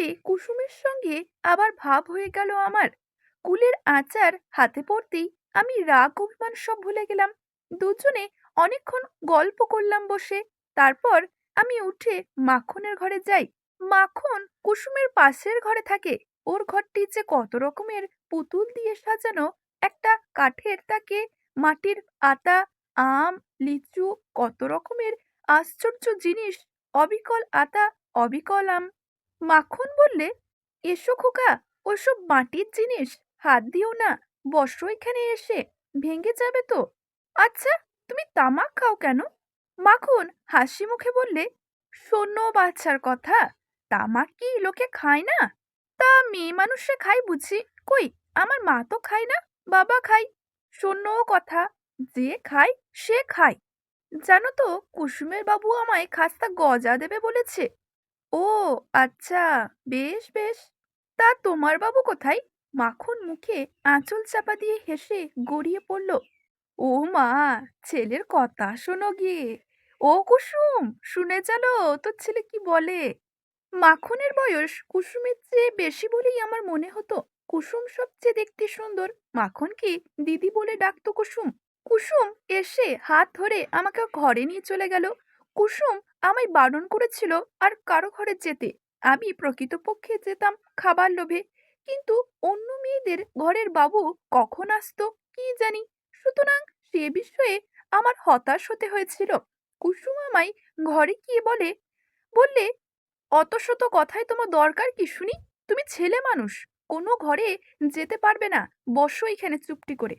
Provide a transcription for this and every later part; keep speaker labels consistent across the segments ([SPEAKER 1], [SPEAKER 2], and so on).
[SPEAKER 1] ভেবে কুসুমের সঙ্গে আবার ভাব হয়ে গেল আমার। কুলের আচার হাতে পড়তেই আমি রাগ অভিমান সব ভুলে গেলাম। দুজনে অনেকক্ষণ গল্প করলাম বসে। তারপর আমি উঠে মাখনের ঘরে যাই। মাখন কুসুমের পাশের ঘরে থাকে। ওর ঘরটি যে কত রকমের পুতুল দিয়ে সাজানো একটা কাঠের তাকে মাটির আতা, আম, লিচু কত রকমের আশ্চর্য জিনিস। অবিকল আতা, অবিকল আম। মাখন বললে, এসো খোকা, ওসব মাটির জিনিস, হাত দিও না, বসো এখানে এসে, ভেঙে যাবে তো। আচ্ছা তুমি তামাক খাও কেন? মাখন হাসি মুখে বললে, শোনো বাচ্চার কথা, তামাক কি লোকে খায় না? তা মেয়ে মানুষে খায় বুঝি, কই, আমার মা তো খায় না, বাবা খায়। শোনো কথা, যে খায়, সে খায়। জানো তো, কুসুমের বাবু আমায় খাস্তা গজা দেবে বলেছে। ও আচ্ছা বেশ বেশ। তা তোমার বাবু কোথায়? মাখন মুখে আঁচল চাপা দিয়ে হেসে গড়িয়ে পড়ল, ও মা, ছেলের কথা শোনো গিয়ে। ও কুসুম, শুনে চলো তোর ছেলে কি বলে? মাখনের বয়স কুসুমের চেয়ে বেশি বলেই আমার মনে হতো। কুসুম সবচেয়ে দেখতে সুন্দর। মাখন কি দিদি বলে ডাকতো কুসুম? কুসুম এসে হাত ধরে আমাকে ঘরে নিয়ে চলে গেল। কুসুম আমায় বারণ করেছিল আর কারও ঘরে যেতে। আমি প্রকৃতপক্ষে যেতাম খাবার লোভে। কিন্তু অন্য মেয়েদের ঘরের বাবু কখন আসতো কি জানি। সুতরাং সে বিষয়ে আমার হতাশ হতে হয়েছিল। কুসুম আমায় ঘরে গিয়ে বলে, বললে, অত শত কথায় তোমার দরকার কি শুনি? তুমি ছেলে মানুষ, কোনো ঘরে যেতে পারবে না। বসো এখানে চুপটি করে।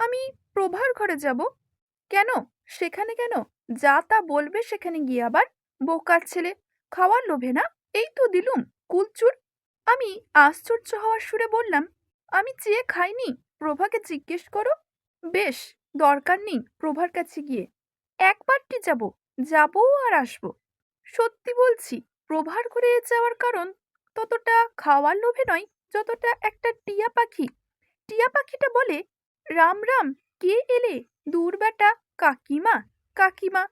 [SPEAKER 1] আমি প্রভার ঘরে যাব। কেন? সেখানে কেন? যা তা বলবে সেখানে গিয়ে আবার বোকার ছেলে। খাওয়ার লোভে না? এই তো দিলুম, কুলচুর। আমি আশ্চর্য হওয়ার সুরে বললাম, আমি চেয়ে খাইনি, প্রভাকে জিজ্ঞেস করো। বেশ, দরকার নেই প্রভার কাছে গিয়ে। একবারটি যাব, যাব আর আসব। সত্যি বলছি, প্রভার ঘরে যাওয়ার কারণ ততটা খাওয়ার লোভে নয়, যতটা একটা টিয়া পাখি। টিয়া পাখিটা বলে, রাম রাম, কে এলে? দূর বেটা, কাকিমা? কাকিমা,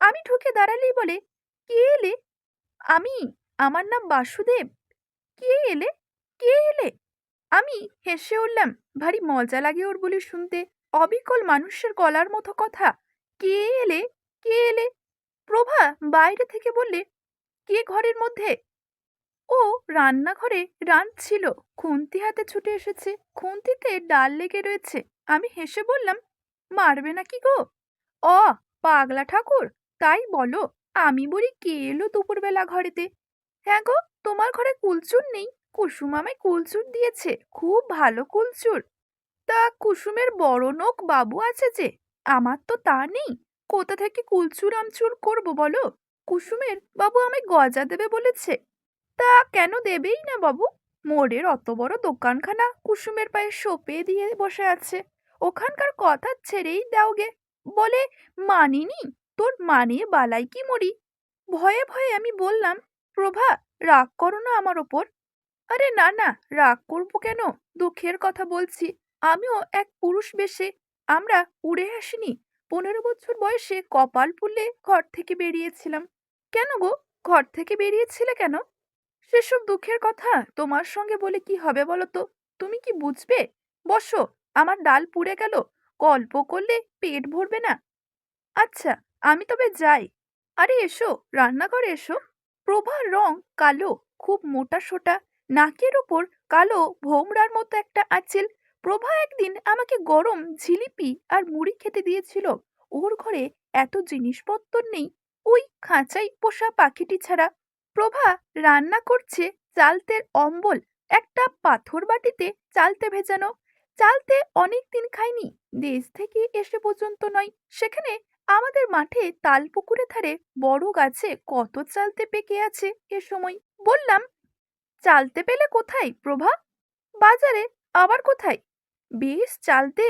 [SPEAKER 1] আমি ঢুকে দাঁড়ালেই বলে, কে এলে? আমি, আমার নাম বাসুদেব। কে এলে? কে এলে? আমি হেসে উঠলাম, ভারী মজা লাগে ওর বলে শুনতে। অবিকল মানুষের গলার মতো কথা। কে এলে? কে এলে? প্রভা বাইরে থেকে বললে, কে ঘরের মধ্যে? ও, রান্নাঘরে। রাঁধছিল খুন্তি হাতে ছুটে এসেছে। খুন্তিতে ডাল লেগে রয়েছে। আমি হেসে বললাম, মারবে নাকি গো? অ পাগলা ঠাকুর? তাই বলো, আমি বলি কে এলো দুপুরবেলা ঘরেতে? হ্যাঁ গো, তোমার ঘরে কুলচুর নেই। কুসুম আমায় কুলচুর দিয়েছে, খুব ভালো কুলচুর। তা কুসুমের বড় নোক বাবু আছে যে, আমার তো তা নেই। কোথা থেকে কুলচুর আমচুর করব বলো? কুসুমের বাবু আমায় গজা দেবে বলেছে। তা কেন দেবেই না বাবু? মোড়ের অত বড় দোকানখানা কুসুমের পায়ে সোপে দিয়ে বসে আছে। ওখানকার কথা ছেড়েই দাওগে বলে মানিনি তোর মানিয়ে বালাই কি মরি ভয়ে ভয়ে আমি বললাম, প্রভা, রাগ করো না আমার ওপর। আরে না না, রাগ করব কেন? দুঃখের কথা বলছি। আমিও এক পুরুষ বেশে, আমরা উড়ে আসিনি। পনেরো বছর বয়সে কপাল পুড়লে ঘর থেকে বেরিয়েছিলাম। কেন গো? ঘর থেকে বেরিয়েছিলে কেন? সেসব দুঃখের কথা তোমার সঙ্গে বলে কি হবে বলো তো? তুমি কি বুঝবে? বসো, আমার ডাল পুড়ে গেল। গল্প করলে পেট ভরবে না। আচ্ছা আমি তবে যাই। আরে এসো, রান্নাঘরে এসো। প্রভার রং কালো, খুব মোটা সোটা। নাকের ওপর কালো ভোমরার মতো একটা আঁচেল। প্রভা একদিন আমাকে গরম ঝিলিপি আর মুড়ি খেতে দিয়েছিল। ওর ঘরে এত জিনিসপত্র নেই, ওই খাঁচাই পোষা পাখিটি ছাড়া। প্রভা রান্না করছে চালতের অম্বল, একটা পাথর বাটিতে চালতে ভেজানো। চালতে অনেক দিন খাইনি। দেশ থেকে এসে পর্যন্ত নয়। সেখানে আমাদের মাঠে তাল পুকুরে ধারে বড় গাছে কত চালতে পেকে আছে এ সময়। বললাম, চালতে পেলে কোথায়, প্রভা? বাজারে আবার কোথায়? বেশ, চালতে।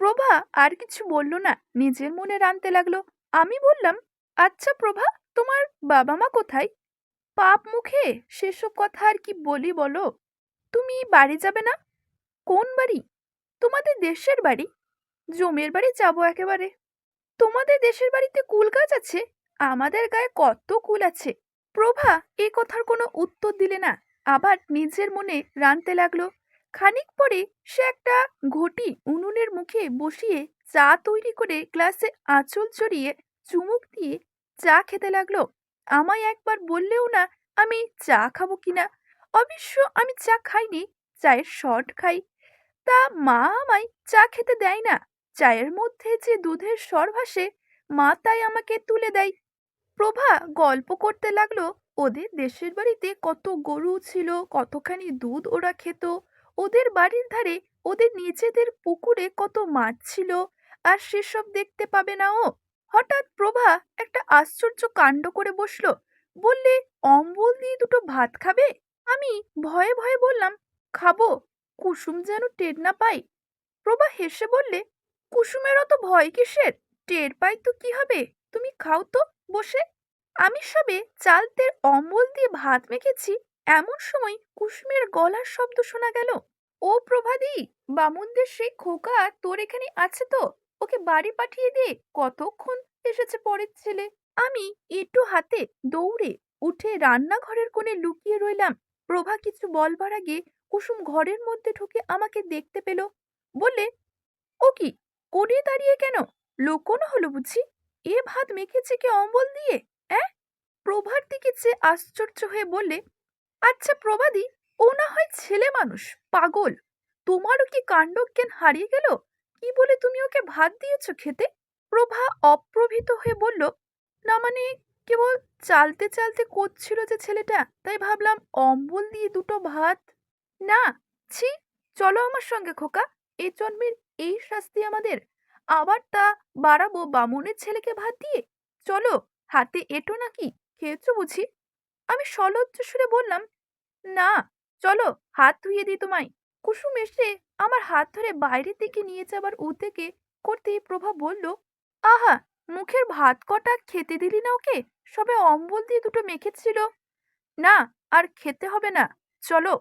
[SPEAKER 1] প্রভা আর কিছু বলল না। নিজের মনে রানতে লাগল। আমি বললাম আচ্ছা প্রভা, তোমার বাবা মা কোথায়? পাপ মুখে, সেসব কথা আর কি বলি বলো? তুমি বাড়ি যাবে না? কোন বাড়ি? তোমাদের দেশের বাড়ি? জমের বাড়ি যাব একেবারে। তোমাদের দেশের বাড়িতে কুল গাছ আছে? আমাদের গায়ে কত কুল আছে? প্রভা, এ কথার কোনো উত্তর দিলে না। আবার নিজের মনে রাঁধতে লাগল। খানিক পরে সে একটা ঘটি উনুনের মুখে বসিয়ে চা তৈরি করে গ্লাসে আঁচল চড়িয়ে চুমুক দিয়ে চা খেতে লাগল। আমায় একবার বললেও না আমি চা খাব কিনা। অবশ্য আমি চা খাইনি, চায়ের শট খাই। তা মা আমায় চা খেতে দেয় না। চায়ের মধ্যে যে দুধের স্বর ভাসে, মা তাই আমাকে তুলে দেয়। প্রভা, গল্প করতে লাগল, ওদের দেশের বাড়িতে কত গরু ছিল, কতখানি দুধ ওরা খেত, ওদের বাড়ির ধারে ওদের নিজেদের পুকুরে কত মাছ ছিল, আর সেসব দেখতে পাবে না ও। হঠাৎ প্রভা একটা আশ্চর্য কাণ্ড করে বসল, বললে, অম্বল দিয়ে দুটো ভাত খাবে? আমি ভয়ে ভয়ে বললাম, খাব। কুসুম যেন টের না পাই প্রভা হেসে বললে, কুসুমের অত ভয় কিসের? টের পাই তো কি হবে? তুমি খাও তো বসে। আমি সবে চালতের অম্বল দিয়ে ভাত মেখেছি, এমন সময় কুসুমের গলার শব্দ শোনা গেল। ও প্রভাদি, বামুনদের সেই খোকা তোর এখানে আছে তো? ওকে বাড়ি পাঠিয়ে দে, কতক্ষণ এসেছে পরের ছেলে? আমি একটু হাতে দৌড়ে উঠে রান্নাঘরের কোণে লুকিয়ে রইলাম। প্রভা কিছু বলবার আগে কুসুম ঘরের মধ্যে ঢুকে আমাকে দেখতে পেল। বললে, ও কি, কোণে দাঁড়িয়ে কেন? লোকনো হলো বুঝি? এ ভাত মেখেছে কি অম্বল দিয়ে, অ্যাঁ? প্রভার দিকে চেয়ে আশ্চর্য হয়ে বললে আচ্ছা প্রভাদি, ও না হয় ছেলে মানুষ, পাগল। তোমারও কি কাণ্ডজ্ঞান হারিয়ে গেল? কি বলে তুমি ওকে ভাত দিয়েছ খেতে? প্রভা অপ্রভিত হয়ে বলল, না মানে কেবল চালতে চালতে করছিল যে ছেলেটা, তাই ভাবলাম অম্বল দিয়ে দুটো ভাত না, ছি, চলো আমার সঙ্গে খোকা। এ জন্মের এই শাস্তি আমাদের। আবার তা বাড়াবো বামুনের ছেলেকে ভাত দিয়ে। চলো, হাতে এটো নাকি? খেয়েছো বুঝি? আমি সলজ্জ সুরে বললাম, না, চলো, হাত ধুইয়ে দিই তোমায়। কুসুম এসে আমার হাত ধরে বাইরের দিকে নিয়ে যাবার উদ্যোগে করতেই প্রভা বলল, আহা, মুখের ভাত কটা খেতে দিলি না ওকে? সবে অম্বল দিয়ে দুটো মেখেছিল। না, আর খেতে হবে না। চলো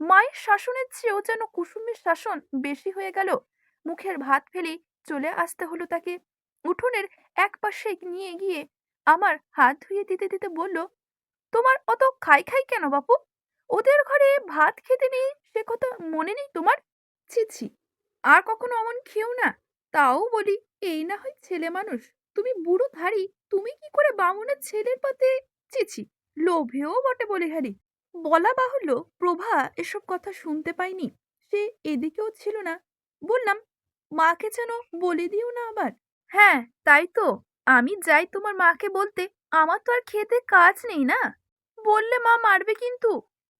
[SPEAKER 1] মায়ের শাসনের চেয়েও যেন কুসুমের শাসন বেশি হয়ে গেল, মুখের ভাত ফেলে চলে আসতে হলো তাকে। উঠোনের এক পাশে নিয়ে গিয়ে আমার হাত ধুয়ে দিতে দিতে বলল, তোমার অত খাই খাই কেন বাপু? ওদের ঘরে ভাত খেতে নেই, সে কথা মনে নেই তোমার? ছি ছি, আর কখনো অমন খেও না। তাও বলি, এই না হয় ছেলে মানুষ, তুমি বুড়ো ধারি, তুমি কি করে বামুনের ছেলের পাতে চিছি লোভেও বটে বলে হারি বলা বাহুল্য, প্রভা এসব কথা শুনতে পাইনি। সে এদিকেও ছিল না। বললাম, মাকে যেন বলে দিও না আবার। হ্যাঁ তাই তো। আমি যাই তোমার মাকে বলতে। আমার তো আর খেতে কাজ নেই না? বললে মা মারবে কিন্তু।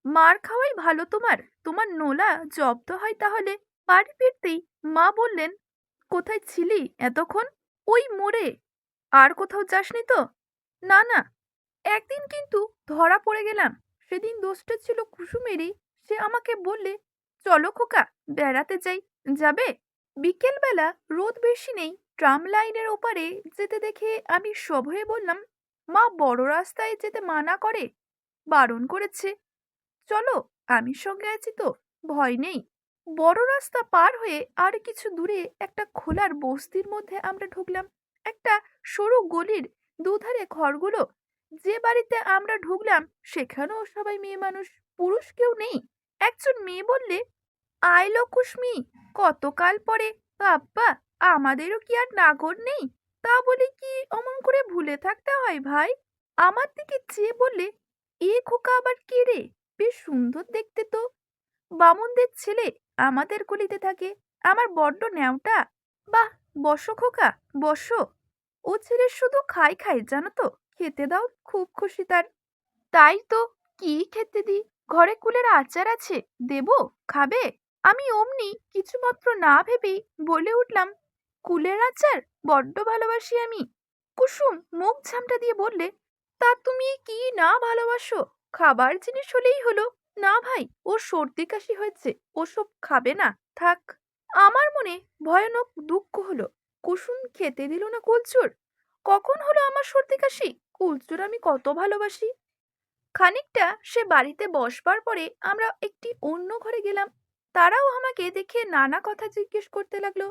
[SPEAKER 1] মার খাওয়াই ভালো তোমার। তোমার নোলা জব্দ হয় তাহলে বাড়ি ফিরতেই মা বললেন, কোথায় ছিলি এতক্ষণ? ওই মোড়ে। আর কোথাও যাসনি তো? না না। একদিন কিন্তু ধরা পড়ে গেলাম। সেদিন দোষটা ছিল কুসুমেরই। সে আমাকে বললে, চলো খোকা, বেড়াতে যাই। যাবে? বিকেলবেলা রোদ বেশি নেই। ট্রাম লাইনের ওপারে যেতে দেখে আমি সভয়ে বললাম, মা, বড় রাস্তায় যেতে মানা করে। বারণ করেছে। চলো, আমি সঙ্গে আছি তো, ভয় নেই। বড় রাস্তা পার হয়ে আর কিছু দূরে একটা খোলার বস্তির মধ্যে আমরা ঢুকলাম। একটা সরু গলির দুধারে ঘরগুলো যে বাড়িতে আমরা ঢুকলাম, সেখানেও সবাই মেয়ে মানুষ, পুরুষ কেউ নেই। একজন মেয়ে বললে আইলো কুসমি, কতকাল পরে? বাপ্পা আমাদেরও কি আর নাগর নেই? তা বলে কি অমন করে ভুলে থাকতে হয় ভাই? আমার দিকে চেয়ে বললে, এ খোকা আবার কে রে? বেশ সুন্দর দেখতে তো। বামুনদের ছেলে আমাদের গলিতে থাকে, আমার বড্ড ন্যাওটা। বাহ, বসো খোকা, বসো। ও ছেলে শুধু খাই খাই, জানো তো? খেতে দাও, খুব খুশি তার। তাই তো কি খেতে দি ঘরে কুলের আচার আছে, দেবো, খাবে? আমি অমনি কিছুমাত্র না ভেবেই বলে উঠলাম, কুলের আচার? বড্ড ভালোবাসি আমি। কুসুম মুখ ঝামটা দিয়ে বললে, তা তুমি কি না ভালোবাসো? খাবার জিনিস হলেই হলো। না ভাই, ও সর্দি কাশি হয়েছে, ওসব খাবে না, থাক। আমার মনে ভয়ানক দুঃখ হলো, কুসুম খেতে দিল না কুলচুর? কখন হলো আমার সর্দি কাশি? কুলচুর আমি কত ভালোবাসি। খানিকটা সে বাড়িতে বসবার পরে আমরা একটি অন্য ঘরে গেলাম। তারাও আমাকে দেখে নানা কথা জিজ্ঞেস করতে লাগল।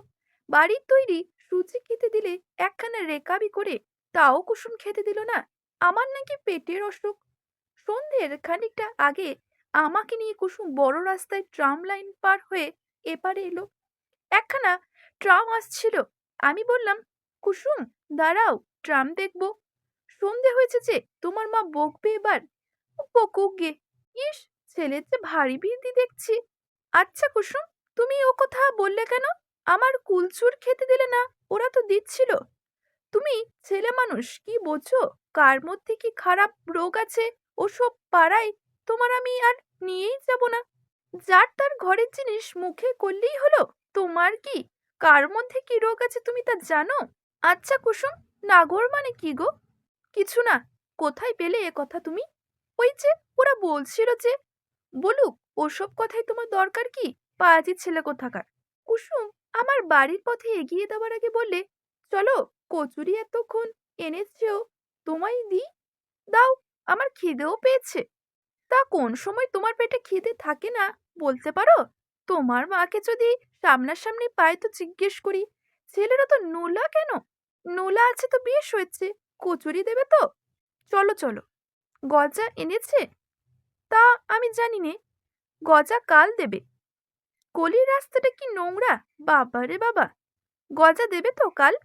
[SPEAKER 1] বাড়ির তৈরি সুজি খেতে দিলে একখানা রেকাবি করে তাও কুসুম খেতে দিল না। আমার নাকি পেটের অসুখ। সন্ধ্যের খানিকটা আগে আমাকে নিয়ে কুসুম বড় রাস্তায় ট্রাম লাইন পার হয়ে এপারে এলো। একখানা ট্রাম আসছিল। আমি বললাম, কুসুম, দাঁড়াও, ট্রাম দেখব। সন্ধে হয়েছে যে তোমার মা বকবে এবার? বকুক গে ইস, ছেলের যে ভারী বিন্দি দেখছি। আচ্ছা কুসুম, তুমি ও কথা বললে কেন? আমার কুলচুর খেতে দিলে না, ওরা তো দিচ্ছিল। তুমি ছেলে মানুষ, কি বোঝো? কার মধ্যে কি খারাপ রোগ আছে? ওসব পাড়ায় তোমার আমি আর নিয়েই যাব না। যার তার ঘরের জিনিস মুখে করলেই হলো, তোমার কি? কার মধ্যে কি রোগ আছে তুমি তা জানো? আচ্ছা কুসুম, নাগর মানে কি গো? কিছু না, কোথায় পেলে এ কথা তুমি? ওই যে, ওরা বলছিল যে, বলুক, ওসব কথাই তোমার দরকার কি? পাজি ছেলে কোথাকার? কুসুম, আমার বাড়ির পথে এগিয়ে দেওয়ার আগে বললে, চলো, কচুরি এতক্ষণ এনেছেও তোমায় দিই দাও, আমার খিদেও পেয়েছে। তা কোন সময় তোমার পেটে খিদে থাকে না, বলতে পারো? তোমার মাকে যদি সামনাসামনি পায় তো জিজ্ঞেস করি। ছেলেরা তো নোলা কেন? নোলা আছে তো বেশ হয়েছে কচুরি দেবে তো? চলো চলো। গজা এনেছে? তা আমি জানি নে গজা কাল দেবে। কলির রাস্তাটা কি নোংরা? বাবা রে বাবা। গজা দেবে তো কাল?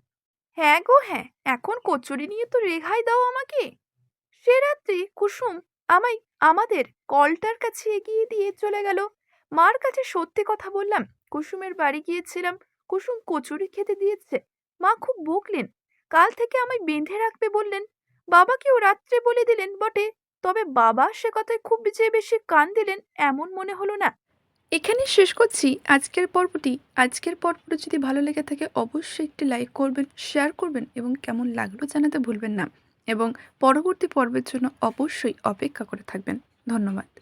[SPEAKER 1] হ্যাঁ গো হ্যাঁ। এখন কচুরি নিয়ে তো রেহাই দাও আমাকে। সে রাত্রি কুসুম আমায় আমাদের কলটার কাছে এগিয়ে দিয়ে চলে গেল। মার কাছে সত্যি কথা বললাম। কুসুমের বাড়ি গিয়েছিলাম। কুসুম কচুরি খেতে দিয়েছে। মা খুব বকলেন। কাল থেকে আমায় বেঁধে রাখবে বললেন। বাবাকেও রাত্রে বলে দিলেন বটে। তবে বাবা সে কথায় খুব যে বেশি কান দিলেন এমন মনে হলো না। এখানে শেষ করছি আজকের পর্বটি। আজকের পর্বটি যদি ভালো লেগে থাকে অবশ্যই একটি লাইক করবেন শেয়ার করবেন এবং কেমন লাগল জানাতে ভুলবেন না। এবং পরবর্তী পর্বের জন্য অবশ্যই অপেক্ষা করে থাকবেন। ধন্যবাদ।